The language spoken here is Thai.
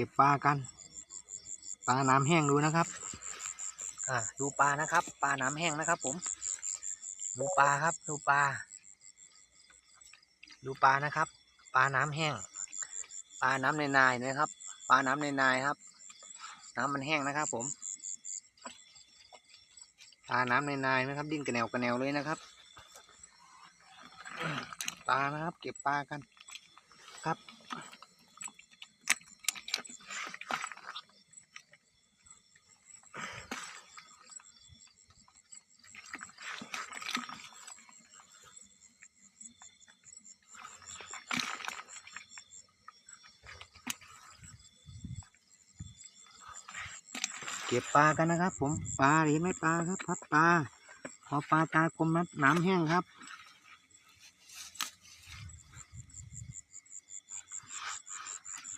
เก็บปลากัน ปลาน้ำแห้งดูนะครับ อ่าดูปลานะครับ ปลาน้ำแห้งนะครับ ผม ดูปลาครับ ดูปลา ดูปลานะครับ ปลาน้ำแห้ง ปลาน้ำในนายนะครับ ปลาน้ำในนายครับ น้ำมันแห้งนะครับ ผม ปลาน้ำในนายนะครับ ดิ้นกระแนวกระแนวเลยนะครับปลานะครับ เก็บปลากันครับ เก็บปลากันนะครับ ผมปลาเห็นไหมปลาครับพัดปลาพอปลาตายกลมน้ำน้ำแห้งครับ